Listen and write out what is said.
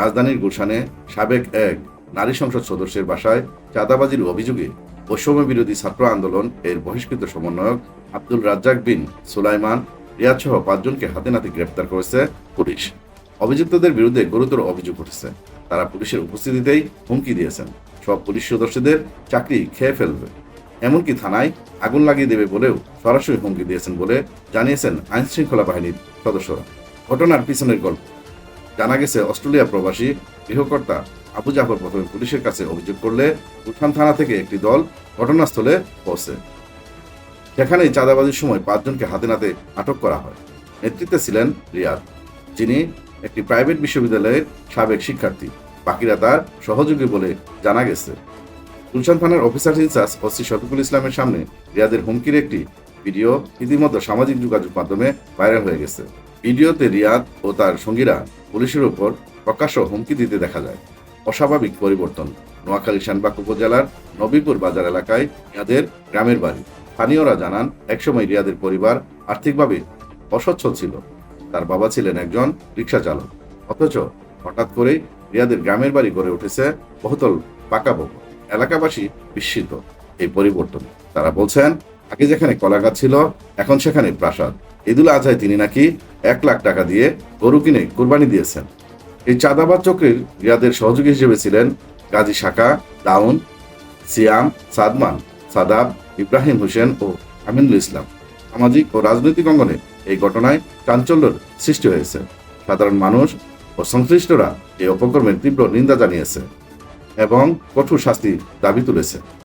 রাজধানীর গুলশানে সাবেক এক নারী সংসদ সদস্যের বাসায় চাঁদাবাজির অভিযোগে বৈষম্য বিরোধী ছাত্র আন্দোলন এর বহিষ্কৃত সমন্বয়ক আব্দুল রাজ্জাক বিন সুলাইমান রিয়াদ সহ পাঁচজনকে হাতে নাতে গ্রেপ্তার করেছে পুলিশ। অভিযুক্তদের বিরুদ্ধে গুরুতর অভিযোগ উঠেছে। তারা পুলিশের উপস্থিতিতেই হুমকি দিয়েছেন। সব পুলিশ সদস্যদের চাকরি খেয়ে ফেলবে। এমনকি থানায় আগুন লাগিয়ে দেবে বলেও সরাসরি হুমকি দিয়েছেন বলে জানিয়েছেন আইনশৃঙ্খলা বাহিনীর সদস্যরা। ঘটনার পিছনের গল্প। জানা গেছে, অস্ট্রেলিয়া প্রবাসী গৃহকর্তা আবু জাফর প্রথমে পুলিশের কাছে অভিযোগ করলে উঠান থানা থেকে একটি দল ঘটনাস্থলে পৌঁছে। সেখানেই চাঁদাবাজির সময় পাঁচজনকে হাতে নাতে আটক করা হয়। নেতৃত্বে ছিলেন রিয়াদ, যিনি একটি প্রাইভেট বিশ্ববিদ্যালয়ের সাবেক শিক্ষার্থী। বাকিরা তার সহযোগী বলে জানা গেছে। গুলশান থানার অফিসার ইনচার্জ ওসি শফিকুল ইসলামের সামনে রিয়াদের হুমকির একটি ভিডিও ইতিমধ্যে সামাজিক যোগাযোগ মাধ্যমে ভাইরাল হয়ে গেছে। ভিডিওতে রিয়াদ ও তার সঙ্গীরা পুলিশের উপর প্রকাশ্য হুমকি দিতে দেখা যায়। অস্বাভাবিক পরিবর্তন। নোয়াখালী শানবাগ উপজেলার নবীপুর বাজার এলাকায় রিয়াদের গ্রামের বাড়ি। স্থানীয়রা জানান, একসময় রিয়াদের পরিবার আর্থিকভাবে অসচ্ছল ছিল। তার বাবা ছিলেন একজন রিক্সা চালক। অথচ হঠাৎ করেই রিয়াদের গ্রামের বাড়ি গড়ে উঠেছে বহুতল পাকা ভবন। এলাকাবাসী বিস্মিত। এই পরিবর্তন। তারা বলছেন, আগে যেখানে কলাগাছ ছিল, এখন সেখানে প্রাসাদ। ঈদুল আজহায় তিনি নাকি এক লাখ টাকা দিয়ে গরু কিনে কুরবানি দিয়েছেন। এই চাঁদাবাদ চক্রের রিয়াদের সহযোগী হিসেবে ছিলেন গাজী শাখা, দাউন, সিয়াম, সাদমান, সাদাব, ইব্রাহিম হোসেন ও আমিনুল ইসলাম। সামাজিক ও রাজনৈতিক অঙ্গনে এই ঘটনায় চাঞ্চল্যের সৃষ্টি হয়েছে। সাধারণ মানুষ ও সংশ্লিষ্টরা এই অপকর্মের তীব্র নিন্দা জানিয়েছে এবং কঠোর শাস্তি দাবি তুলেছে।